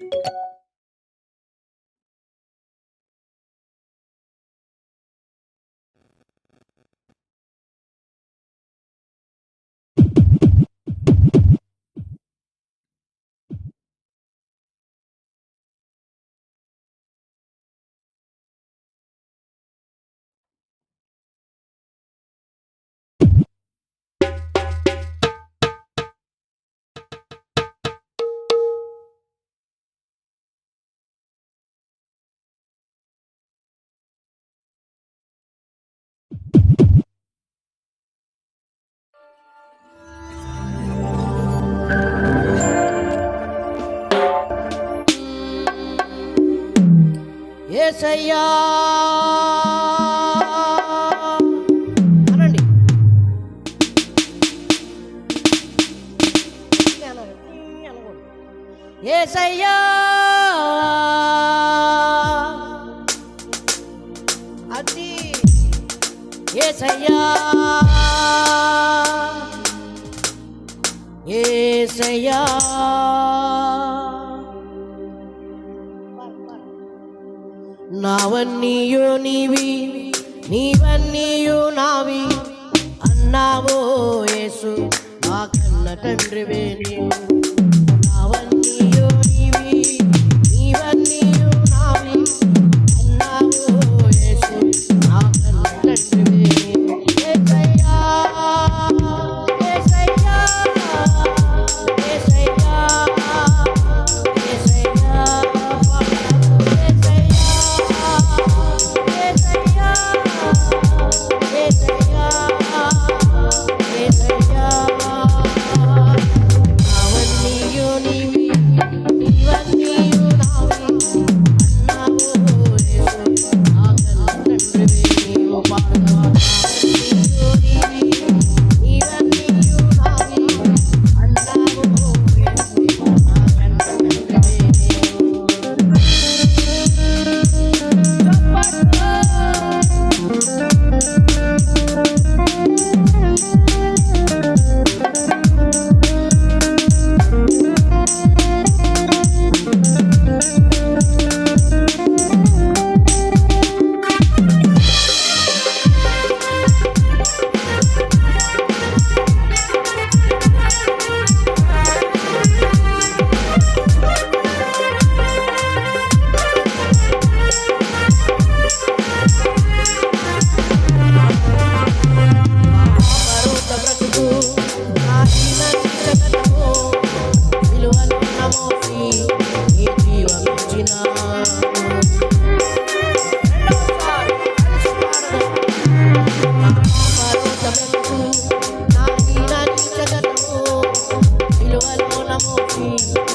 you ఏసయ్యా. అనండి. ఏసయ్యా. అది ఏసయ్యా. ఏసయ్యా. నావన్నీయో నీవి నీవన్నీయో నావి. అన్నావో యేసు నా కన్న తండ్రివే నీవు. Thank you.